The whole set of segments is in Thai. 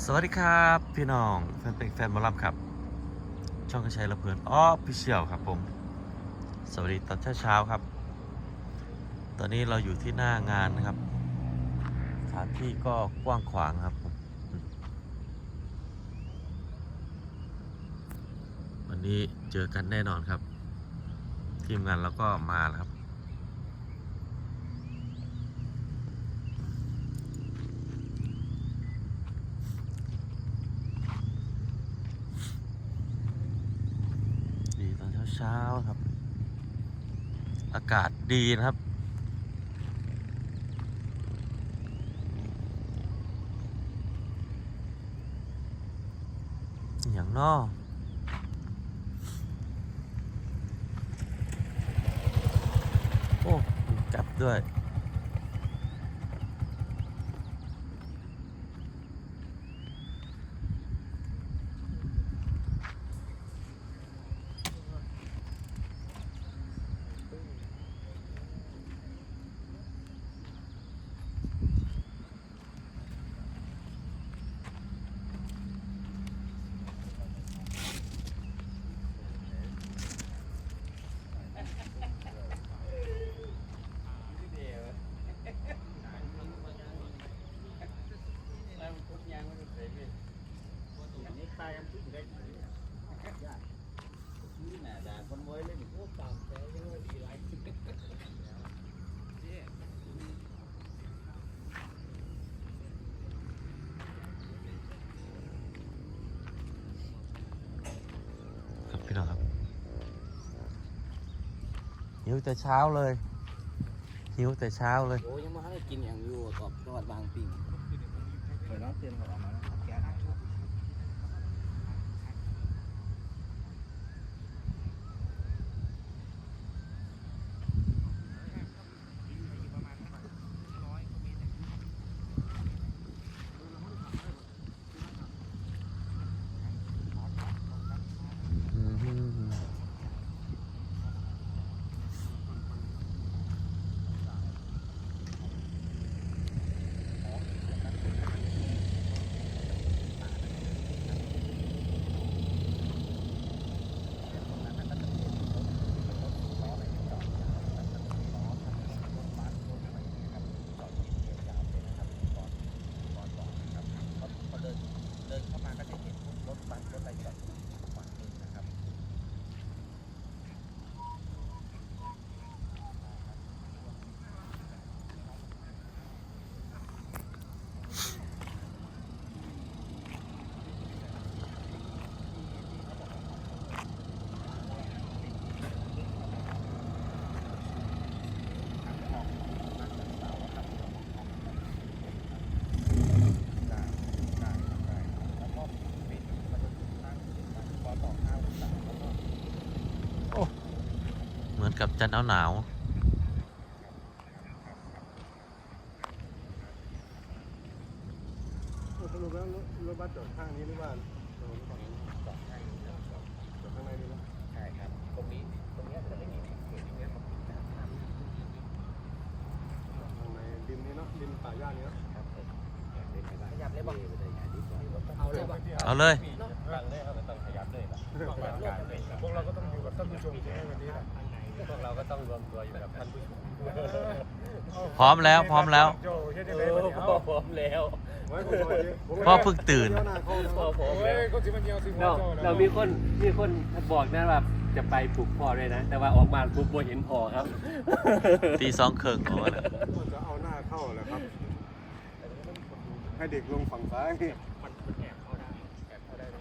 สวัสดีครับ พี่น้องแฟนเป็นแฟนมอลำครับ ช่องกระชัยระเพลินอ้อพิเชียลครับผม สวัสดีตอนเช้าๆครับ ตอนนี้เราอยู่ที่หน้างานนะครับสถานที่ก็กว้างขวางครับผมวันนี้เจอกันแน่นอนครับ ทีมงานเราก็มาแล้วครับ ดีตอน เช้าครับ อากาศดีนะครับ อย่างนอโอ้จับด้วย ครับพี่น้องครับ หิวแต่เช้าเลย หิวแต่เช้าเลย โอ้ยังมาให้กินอย่างอยู่กับจังหวัดบางปิงเปิดน้องเตรียมของออกมาแล้วครับแกะหนังชุบ พอเดินเดินเข้ามาก็จะเห็นรถบัสรถอะไรจอดอยู่ฝั่งหนึงนะครับ เหมือน กับจะหนาวหนาวสรุปแล้วรถบัสจอดข้างนี้หรือว่าถนนฝั่งนี้จอดข้างนี้จอดข้างในนี่นะใช่ครับ ตรงนี้ ตรงเนี้จะไม่มีเขตที่เนี้ยมาปิดนะครับจอดข้างในริมนี้เนาะริมป่าหญ้านี้เนาะขยับเลยบอกเอาเลยบอกเอาเลยตั้งเลยครับต้องขยับเลยพวกเราก็ต้องอยู่กับท่านผู้ชมใช่ไหมวันนี้นะ พวกเราก็ต้องรวมตัวอยู่กับท่านผู้ชมพร้อมแล้วพร้อมแล้ว โจเฮ็ดเอได้ไหมอเนี่ยพอพร้อมแล้วไว้ผมรอดิผมพ่อเพิ่งตื่นเดี๋ยวหาเข้านะพอพร้อมโอ้แล้วยก็สิมันเดียวสิหัวเราโจ้นะเรามีคนมีคนบอกนะว่าจะไปปลูกพ่อด้วยนะ แต่ว่าออกมาปุ๊บบ่เห็นพ่อครับ ตีสองครึ่งของมันน่ะก็จะเอาหน้าเข้าแหละครับ ให้เด็กลงฝั่งซ้าย มันแอบเข้าได้แอบเข้าได้ไหม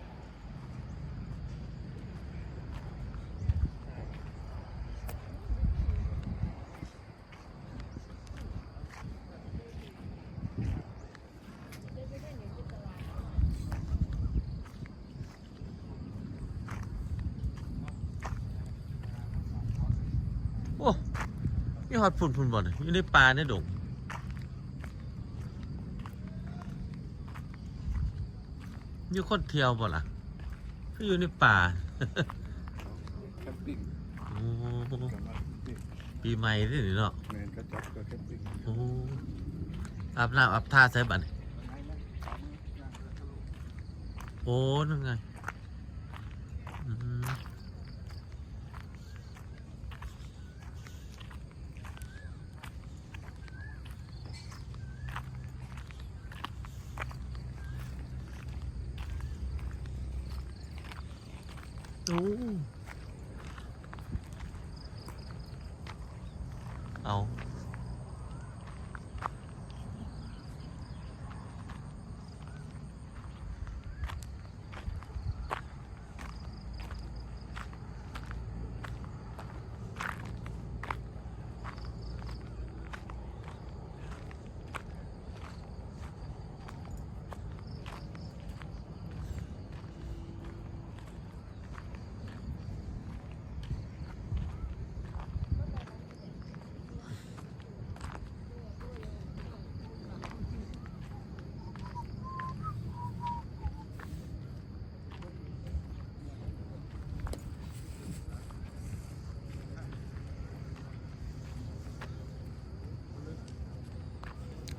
โอ้มีหอดฝุ่นฝุ่นบ่อนอยู่ในป่าในดงมีคนเที่ยวบ่ล่ะคืออยู่ในป่าแคมปิ้งโอ้กลับมานี่ปีใหม่นี่เนาะแมนก็จ็อกก็แคมปิ้งโอ้อาบน้ำอาบท่าใส่บัตรโอ้นั่นไง โ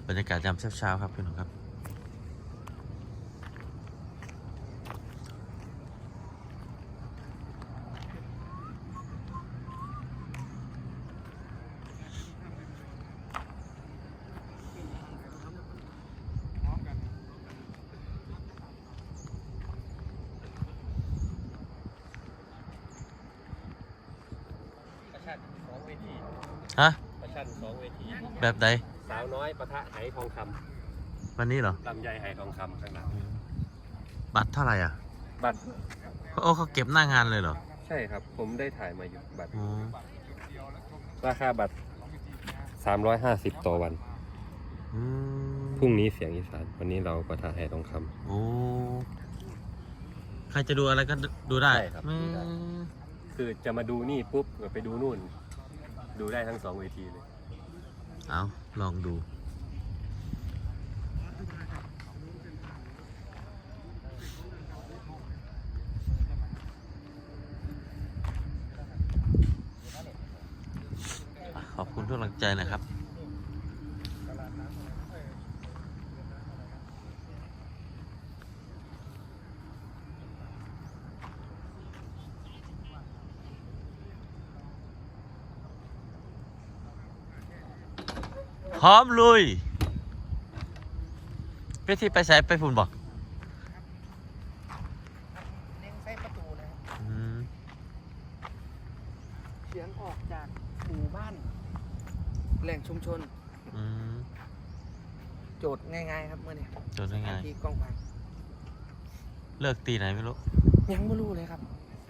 บรรยากาศยามเช้าๆครับพี่น้องครับประชันสองเวทีฮะ ประชันสองเวที แบบใดสาวน้อยปะทะไหทองคำวันนี้เหรอลำไยไหทองคำข้างหลังบัตรเท่าไหร่อะบัตรโอ้เขาเก็บหน้างานเลยเหรอใช่ครับ ผมได้ถ่ายมาอยู่บัตรโอ้ราคาบัตร 350 ต่อวัน อืมพรุ่งนี้เสียงอีสาน วันนี้เราปะทะไหทองค โอ้ใครจะดูอะไรก็ดูได้ใช่ครับอืดูได้มำคือจะมาดูนี่ปุ๊บก็ไปดูนู่น ดูได้ทั้งสองเวทีเลย เอา ลองดูขอบคุณทุกกำลังใจนะครับ พร้อมลุยไปที่ไปใส่ไปฝุ่นบอกเล่นใส่ประตูนะครับอืมเสียงออกจากหมู่บ้าน แหล่งชุมชน อืมโจทย์ง่ายๆครับเมื่อนี้จดได้ไง ที่กล้องฟังเลิกตีไหนไม่รู้ ยังไม่รู้เลยครับ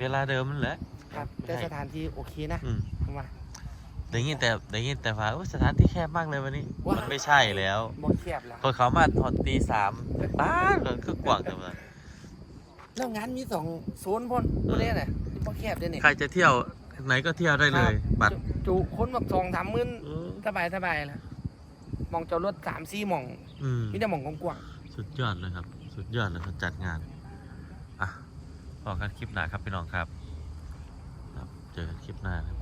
เวลาเดิมมันแหละ ครับ แต่สถานที่โอเคนะ อืมผมว่า ได้ยินแต่ได้ยินแต่ว่าโอ้สถานที่แคบมากเลยวันนี้ ว้ามัมันไม่ใช่แล้วบ่แคบแล้ว พอเขามาถอดตีสามป้าดเลยคือกว่างแต่ว่า แล้วงานมีสองโซนพ่นบ่ได้น่ะบ่แคบเด้เนี่ยใครจะเที่ยวไหนก็เที่ยวได้เลย บัตรจุจุคนแบบสองสามหมื่นเออสบายสบายแล้วมองจอดรถสามสี่หมองอืม มีแต่หมองกว้างสุดยอดเลยครับ สุดยอดเลยเขาจัดงาน อะพอกันคลิปหน้าครับพี่น้องครับ ครับ เจอกันคลิปหน้านะครับผ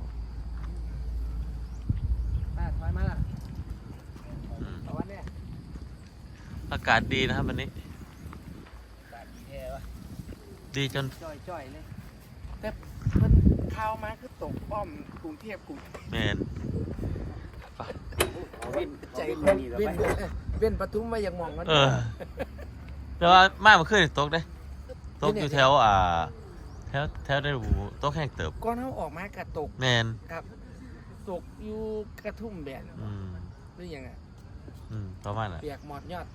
มๆมาถ อยมาละอืมเอาวันเนี้ยอากาศดีนะครับวันนี้แบบดีแท้วะดีจนจ่อยๆเลยแต่เพิ่นข่าวมาคือตกป้อมกรุงเทพกรุงแมนใจคนเว้นเว้นปทุมมาอย่างหมองกันเออแต่ว่ามาเมื่อคืนนี่ตกเด้ตกอยู่แถวอ่าแถวแถวได้หูตกแห้งเติบก่อนเขาออกมากระตกแมนครับ ตกอยู่กระทุ่มแบนอืมหรือยังไงอืมประมาณนั้นเปียกหมอดยอด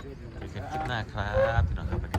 เจอกันคลิปหน้าครับพี่น้องครับ